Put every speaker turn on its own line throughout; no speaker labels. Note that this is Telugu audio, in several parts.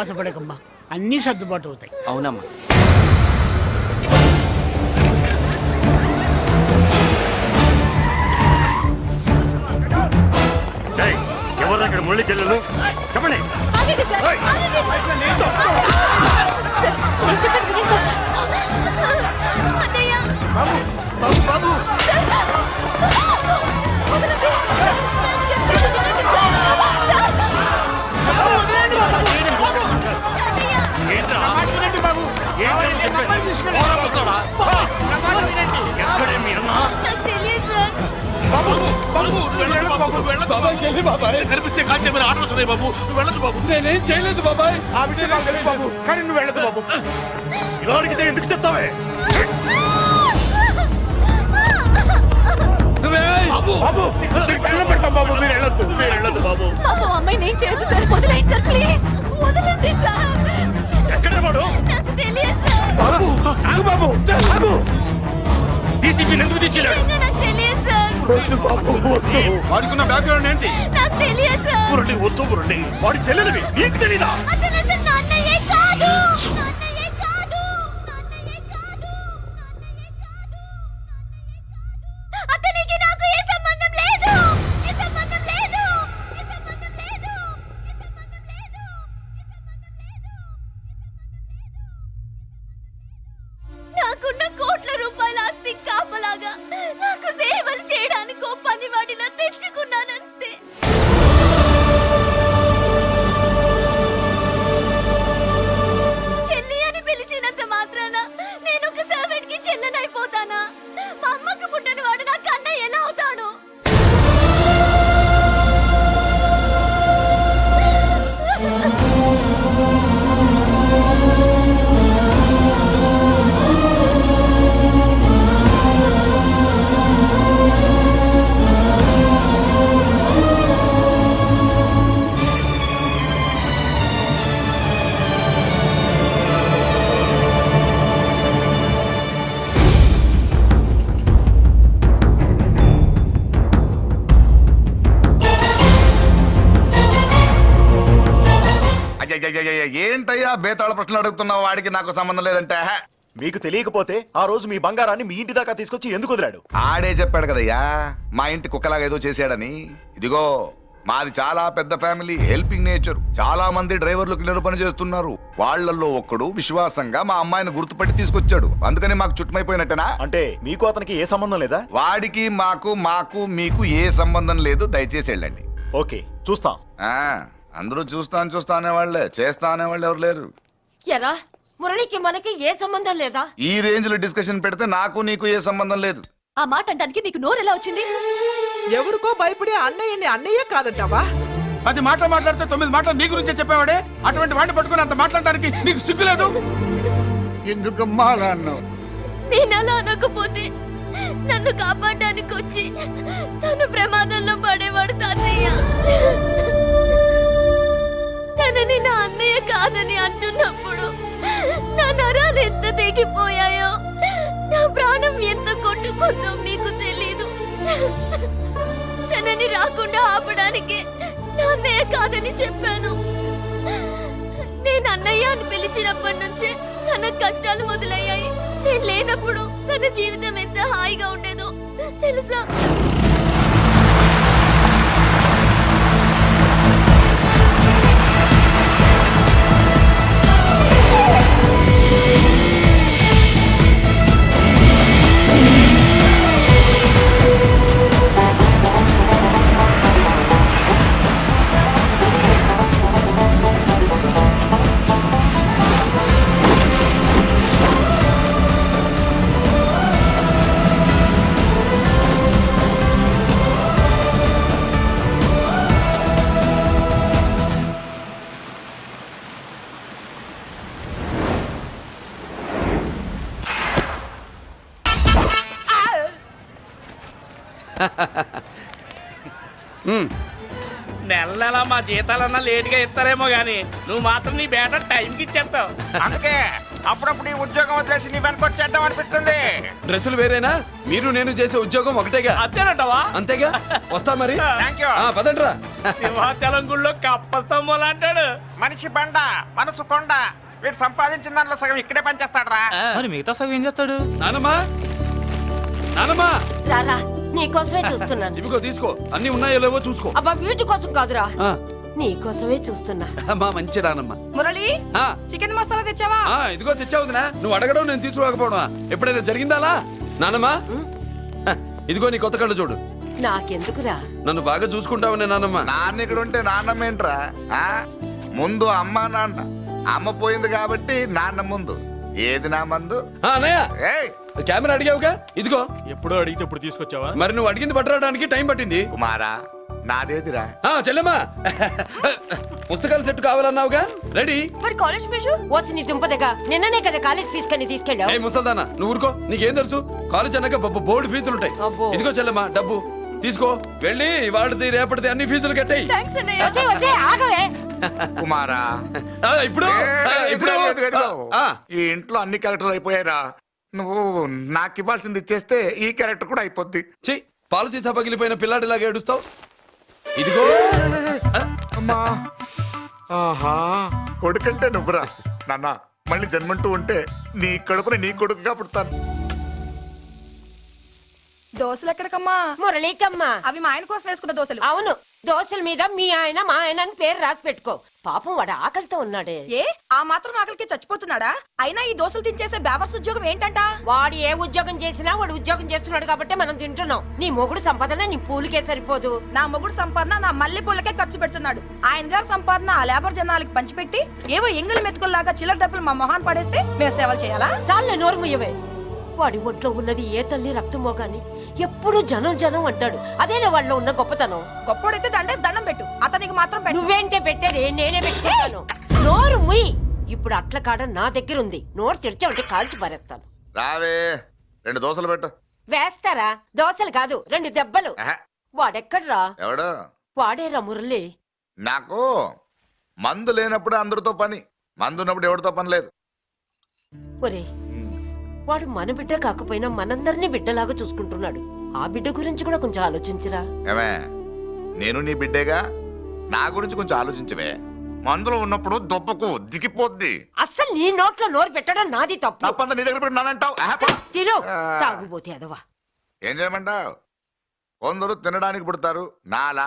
బాధపడకమ్మా అన్నీ సర్దుబాటు అవుతాయి.
అవునమ్మా.
ఏయ్, ఎవరు అక్కడ మురళి చెల్లెలు? చెప్పండి. కనిపిస్తే కాల్చేమని ఆర్డర్స్ వస్తున్నాయి బాబు నువ్వు వెళ్ళదు బాబు
నేనేం చేయలేదు బాబాయ్
ఆ విషయం నాకు తెలుసు బాబు కానీ నువ్వు వెళ్ళదు బాబు అడిగితే ఎందుకు చెప్తావే బాబు బాబు దండం పెడతాం బాబు మీరు వెళ్ళొద్దు మీరు వెళ్ళొద్దు బాబు
అమ్మాయి నేను చేయదు సార్ వదిలేండి సార్ ప్లీజ్ వదలండి సార్
ఎక్కడే వాడు
నాకు తెలియదు సార్
బాబు ఆగు బాబు ఆగు డీసీపీ ఎందుకు తీసుకెళ్ళాడు
నిజంగా నాకు తెలియదు
వాడుకున్న బ్యాక్గ్రౌండ్ ఏంటి?
నాకు తెలియదు సార్.
మురళి వద్దు మురళి వాడి చెల్లెలివి నీకు తెలీదా?
అతను అసలు నా అన్నయ్యే కాదు. నా అన్నయ్యే కాదు. నా అన్నయ్యే కాదు. నా అన్నయ్యే కాదు. అతనికి నాకు ఏ సంబంధం లేదు. ఏ సంబంధం లేదు. ఏ సంబంధం లేదు. ఏ సంబంధం లేదు. నాకున్న కోట్ల కాపలాగా నాకు సేవలు చేయడానికి పనివాడిలా తెచ్చుకున్నానంతే.
ప్రశ్నలు అడుగుతున్నావు వాడికి నాకు సంబంధం లేదంటే.
మీకు తెలియకపోతే ఆ రోజు మీ బంగారాన్ని మీ ఇంటి దాకా తీసుకొచ్చి ఎందుకు వదిలాడు?
ఆడే చెప్పాడు కదయ్యా మా ఇంటి కుక్కలాగా ఏదో చేశాడని. ఇదిగో మాది చాలా పెద్ద ఫ్యామిలీ హెల్పింగ్ నేచర్. చాలా మంది డ్రైవర్లు క్లీనర్ పని చేస్తున్నారు. వాళ్ళల్లో ఒక్కడు విశ్వాసంగా మా అమ్మాయిని గుర్తుపట్టి తీసుకొచ్చాడు. అందుకని మాకు చుట్టుమైపోయినట్టేనా?
అంటే మీకు అతనికి ఏ సంబంధం లేదా?
వాడికి మాకు మాకు మీకు ఏ సంబంధం లేదు దయచేసి వెళ్ళండి.
ఓకే చూస్తాం.
ఆ, అందరూ చూస్తాను చూస్తా అనేవాళ్ళే చేస్తా అనేవాళ్ళు ఎవరు లేరు.
ఎరా మురళికి మనకి ఏ సంబంధం లేదా?
ఈ రేంజ్లో డిస్కషన్ పెడితే నాకు నీకు ఏ సంబంధం లేదు.
ఆ మాట అంటానికి మీకు నోరు ఎలా వచ్చింది?
ఎవరికో భయపడి అన్నయ్యని అన్నయ్య కాదంటావా?
పది మాటలు మాట్లాడితే తొమ్మిది మాటలు నీ గురించే చెప్పేవాడే? అటువంటి వాడిని పట్టుకుని అంత మాట్లాడడానికి నీకు సిగ్గులేదు
ఎందుకమ్మా అలా అన్నావు?
నేను అలా అనకపోతే నన్ను కాపాడడానికి వచ్చి తను ప్రమాదంలో పడేవాడు తాతయ్య. తనని నా అన్నయ్య కాదని అంటున్నప్పుడు నా నరాలు ఎంత తెగిపోయాయో నా ప్రాణం ఎంత కొట్టుకుందో మీకు తెలీదు. తనని రాకుండా ఆపడానికి నా అన్నయ్య కాదని చెప్పాను. నేను అన్నయ్య అని పిలిచినప్పటి నుంచే తన కష్టాలు మొదలయ్యాయి. నేను లేనప్పుడు తన జీవితం ఎంత హాయిగా ఉండేదో తెలుసా?
నెల నెల మా జీతాలన్నా లేట్గా ఇస్తారేమో గానీ నువ్వు మాత్రం నీ బేట టైంకి ఇచ్చేస్తావు.
అందుకే
అప్పుడప్పుడు ఈ ఉద్యోగం వదిలేసి నీ వెనకొచ్చేద్దాం అనిపిస్తుంది.
డ్రెస్సులు వేరేనా? మీరు నేను చేసే ఉద్యోగం ఒకటేగా.
అంతేనంటావా?
అంతేగా? వస్తా మరి.
థ్యాంక్ యూ
ఆ, పదండ్రా.
సింహాచలం గుళ్ళో కప్పస్తంభం అంటాడు.
మనిషి బండ మనసు కొండ వీడు సంపాదించిన దాంట్లో సగం ఇక్కడే పనిచేస్తాడరా.
మరి మిగతా సగం ఏం చేస్తాడు?
నానమ్మా? నానమ్మా?
రారా. నీకోసమే చూస్తున్నాను.
ఇవిగో తీసుకో. అన్ని ఉన్నాయో లేవో చూసుకో.
అబ్బా వీటి కోసం కాదురా.
ఆ,
నీకోసమే చూస్తున్నా.
అమ్మా మంచి నానమ్మ
మురళి
ఆ,
చికెన్ మసాలా తెచ్చావా?
ఆ, ఇదిగో తెచ్చావుదినా నువ్వు అడగడం నేను తీసుకోకపోవడమా ఎప్పుడైనా జరిగిందాలా? నానమ్మా. హ, ఇదిగో నీ కొత్త కళ్ళు చూడు.
నాకెందుకురా?
నన్ను బాగా చూసుకుంటావునే నానమ్మ.
నాన్న ఇక్కడ ఉంటే నాన్నమ్మ ఏంట్రా? ఆ? ముందు అమ్మ నాన్న. అమ్మ పోయింది కాబట్టి నాన్న ముందు. ఏది నా మందు?
ఆ, అన్నయ్య!
ఏయ్!
కెమెరా అడిగావుగా? ఇదిగో.
ఎప్పుడో అడిగితే ఇప్పుడు తీసుకొచ్చావా?
మరి నువ్వు అడిగింది పట్టడానికి టైం పట్టింది.
కుమారా నాదేదిరా?
ఆ చెల్లెమ్మా! పుస్తకాల సెట్ కావాలన్నావుగా? రెడీ?
మరి కాలేజ్ ఫీజు? ఓసి నీ దుంపదగా నిన్ననే కదా కాలేజ్ ఫీజు కని తీసుకెళ్ళావు.
ఏ ముసల్దానా నువ్వు ఊరుకో. నీకేం తెలుసు? కాలేజ్ అన్నాక బొబ్బ బోర్డు ఫీజులు ఉంటాయి
అబ్బో.
ఇదిగో చెల్లెమ్మా డబ్బు. తీసుకో. వెళ్ళి వాడిది రేపటిది అన్ని ఫీజులు కట్టాయి.
వచ్చే వచ్చే ఆగవే.
కుమారా.
ఇప్పుడు? ఇప్పుడు. ఆ,
ఈ ఇంట్లో అన్ని క్యారెక్టర్ అయిపోయారా నువ్వు నాకు ఇవ్వాల్సింది ఇచ్చేస్తే ఈ క్యారెక్టర్ కూడా అయిపోద్ది.
ఛీ పాలసీ సభ పగిలిపోయిన పిల్లాడిలాగా ఏడుస్తావు? ఇదిగో.
అమ్మా. ఆహా కొడుకంటే నువ్వురా. నాన్న మళ్ళీ జన్మంటూ ఉంటే నీ కడుపుని నీ కొడుకుగా పుడతాను.
దోశలు ఎక్కడికమ్మా
మురళీకమ్మ.
అవి మా ఆయన కోసం వేసుకున్న దోశలు.
అవును దోశల మీద మీ ఆయన మా ఆయన అని పేరు రాసి పెట్టుకో. పాపం వాడు ఆకలితో ఉన్నాడే.
ఏ ఆ మాత్రం ఆకలికి చచ్చిపోతున్నాడా? అయినా ఈ దోశలు తినేసే బేవర్స్ ఉద్యోగం ఏంటంట?
వాడు ఏ ఉద్యోగం చేసినా వాడు ఉద్యోగం చేస్తున్నాడు కాబట్టి మనం తింటున్నాం. నీ మొగుడు సంపాదన నీ పూలికే సరిపోదు.
నా మొగుడు సంపాదన నా మల్లె పూలకే ఖర్చు పెడుతున్నాడు. ఆయన గారి సంపాదన ఆ లేబర్ జనాలకి పంచిపెట్టి ఏవో ఎంగిలి మెతుకుల్లాగా చిల్లర డబ్బులు మా మొహాన్ పడేస్తే మేము సేవలు చేయాలా?
చాలే నోరు ముయ్యవే. వాడి ఒంట్లో ఉన్నది ఏ తల్లి రక్తమో గాని ఎప్పుడు జనం జనం అంటాడు. అదేనా వాళ్ళలో ఉన్న గొప్పతనం.
గొప్పోడైతే దండేసి దండం పెట్టు. అతనికి మాత్రం పెట్టు.
నువ్వేంటే పెట్టేది? నేనే పెట్టుకుంటాను. నోరు ముయ్! ఇప్పుడు అట్ల కాడ నా దగ్గర ఉంది నోరు తెరిచావంటే కాల్చి పారేస్తాను.
రావే రెండు దోశలు పెట్టు.
వేస్తారా? దోశలు కాదు రెండు దెబ్బలు.
ఆహా,
వాడెక్కడ్రా?
ఎవడు?
వాడేరా మురళి.
నాకు మందు లేనప్పుడు అందరితో పని. మందు ఉన్నప్పుడు ఎవరితో పని లేదు.
ఒరే వాడు మన బిడ్డ కాకపోయినా మనందరినీ బిడ్డలాగా చూసుకుంటున్నాడు. ఆ బిడ్డ గురించి కూడా కొంచెం ఆలోచించరా.
ఏమే నేను నీ బిడ్డేగా? నా గురించి కొంచెం ఆలోచించవే. మందులో ఉన్నప్పుడు దొప్పకు దిగిపోద్ది.
అస్సలు నీ నోట్లో నోరు పెట్టడం నాది తప్పు.
తప్పంతా నీ దగ్గర పెట్టినానంటావు.
తిను. తాగుబోతే అదవా.
ఏం చేయమంటావు? కొందరు తినడానికి పుడతారు నాలా.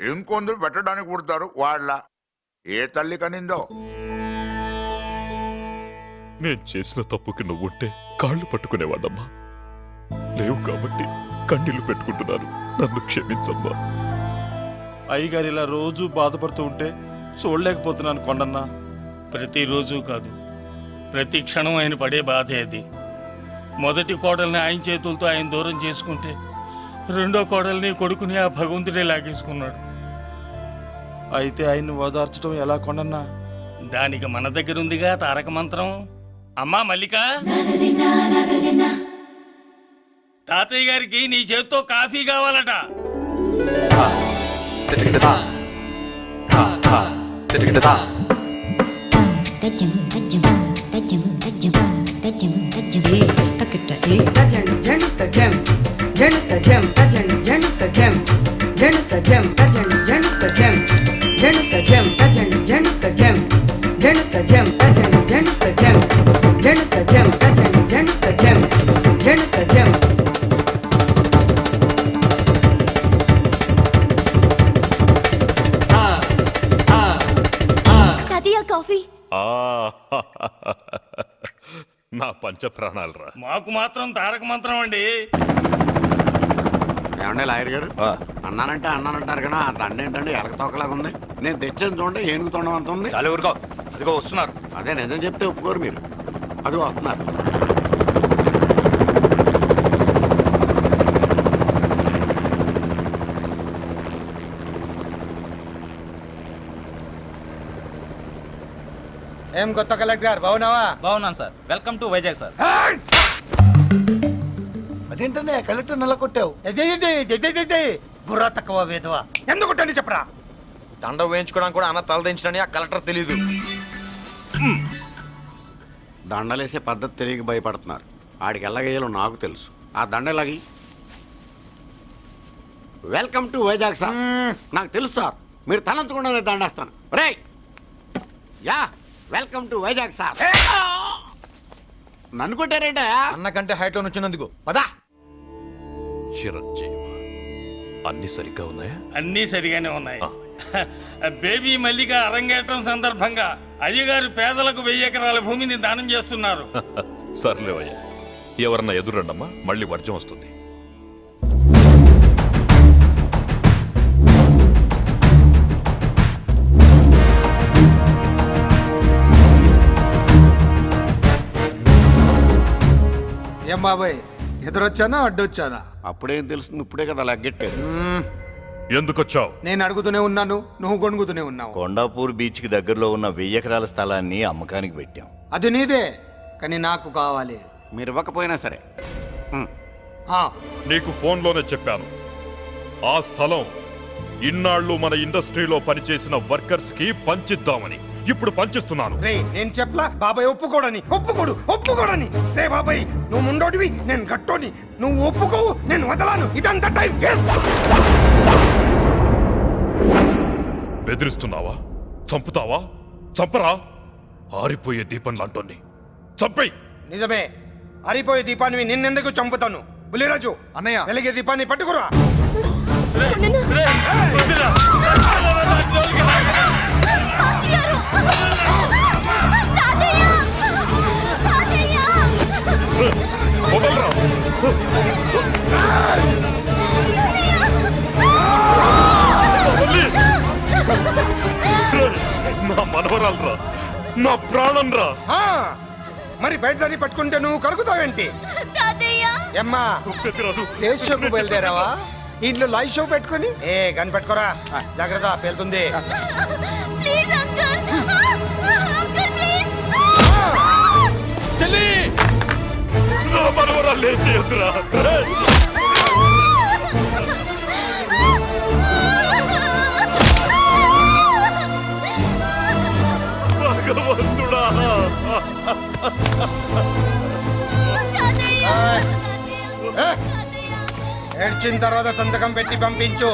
ఇంకొందరు పెట్టడానికి పుడతారు వాళ్ళ. ఏ తల్లి కనిందో?
నేను చేసిన తప్పుకి నువ్వుంటే కాళ్ళు పట్టుకునేవాడమ్మా లేవు కాబట్టి కన్నీళ్ళు పెట్టుకుంటున్నాను నన్ను క్షమించమ్మా.
అయ్యగారు ఇలా రోజు బాధపడుతూ ఉంటే చూడలేకపోతున్నాను కొండన్నా.
ప్రతిరోజు కాదు. ప్రతి క్షణం ఆయన పడే బాధే అది. మొదటి కోడల్ని ఆయన చేతులతో ఆయన దూరం చేసుకుంటే రెండో కోడల్ని కొడుకుని ఆ భగవంతుడే లాగేసుకున్నాడు.
అయితే ఆయన్ని ఓదార్చడం ఎలా కొండన్నా?
దానికి మన దగ్గర ఉందిగా తారక మంత్రం. అమ్మా మల్లిక తాతయ్య గారికి నీ చేత్తో కాఫీ కావాలట
తాతయ్య కాఫీ.
ఆ, నా పంచ ప్రాణాలరా
మాకు మాత్రం తారక మంత్రం అండి.
ఏమండే లాయర్ గారు? అన్నానంటే అన్నానంటారు కదా ఆ దండ ఏంటంటే ఎలక తోకలాగా ఉంది నేను తెచ్చాను చూడండి ఏనుగు తొండం అంత ఉంది.
చాలా ఊరుకో. అదిగో వస్తున్నారు.
అదే నిజం చెప్తే ఒప్పుకోరు మీరు. అది వస్తున్నారు.
ఏం కొత్త కలెక్టర్ బాగున్నావా? బాగున్నాను sir. Welcome to Vizag sir.
అదేంటనే collector నెల కొట్టావు
బుర్ర తక్కువ వేదవా
ఎందుకుంటండి చెప్పరా?
దండ వేయించుకోవడానికి కూడా అన్న తల దించడని ఆ కలెక్టర్ తెలీదు.
దండలేసే పద్ధతి తెలియక భయపడుతున్నారు. ఆడికి ఎలాగేయాలో నాకు తెలుసు. ఆ దండలాగి వెల్కమ్ టు వైజాగ్ సార్ నాకు తెలుసు సార్. మీరు తలంచకుండానే దండేస్తాను. రే యా వెల్కమ్ టు వైజాగ్ సార్ నన్ను కొట్టారేంటా
అన్నకంటే హైట్లో వచ్చినందుకు
పదా!
చిరంజీవి అన్ని సరిగ్గా ఉన్నాయా?
అన్నీ సరిగానే ఉన్నాయి. బేబీ మల్లిక అరంగేట్రం సందర్భంగా అయ్యగారు పేదలకు వెయ్యి ఎకరాల భూమిని దానం చేస్తున్నారు.
సర్లేవయ్యా. ఎవరన్నా ఎదురండమ్మా మళ్ళీ వర్జం వస్తుంది.
ఏం బాబాయ్ ఎదురొచ్చానా అడ్డొచ్చానా?
అప్పుడేం తెలుస్తుంది ఇప్పుడే కదా లగ్గెట్టారు
ఎందుకొచ్చావు?
నేను అడుగుతూనే ఉన్నాను నువ్వు గొణుగుతూనే ఉన్నావు.
కొండాపూర్ బీచ్కి దగ్గరలో ఉన్న వెయ్యి ఎకరాల స్థలాన్ని అమ్మకానికి పెట్టాం.
అది నీదే కానీ నాకు కావాలి.
మీరు ఇవ్వకపోయినా సరే.
ఆ,
నీకు ఫోన్లోనే చెప్పాను. ఆ స్థలం ఇన్నాళ్ళు మన ఇండస్ట్రీలో పనిచేసిన వర్కర్స్కి పంచిద్దామని. ఇప్పుడు పంచిస్తున్నాను.
రేయ్ నేను చెప్పలా? బాబాయ్ ఒప్పుకోడని. ఒప్పుకోడు ఒప్పుకోడని. రే బాబాయ్ నువ్వు ముండోడివి నేను గట్టోని నువ్వు ఒప్పుకోవు నేను వదలాను. ఇదంతా టైం వేస్ట్.
బెదిరిస్తున్నావా? చంపుతావా? చంపరా? ఆరిపోయే దీపం లాంటోని చంపేయ్!
నిజమే. అరిపోయే దీపాన్ని నిన్నెందుకు చంపుతాను? బులిరాజు
అన్నయ్య.
వెలిగే దీపాన్ని పట్టుకురా.
నా ప్రాణం రా.
ఆ, మరి బయట దాన్ని పట్టుకుంటే నువ్వు కలుగుతావేంటి
తాతయ్య.
ఎమ్మా
పెద్దరాజు
స్టేజ్ షోకు బయలుదేరావా ఇంట్లో లైవ్ షో పెట్టుకుని? ఏ గన్ పెట్టుకోరా. జాగ్రత్త పేలుతుంది.
Please uncle. Uncle please.
చెల్లి! నా మనవరాలు ఏం
ఏడ్చిన తర్వాత సంతకం పెట్టి పంపించు.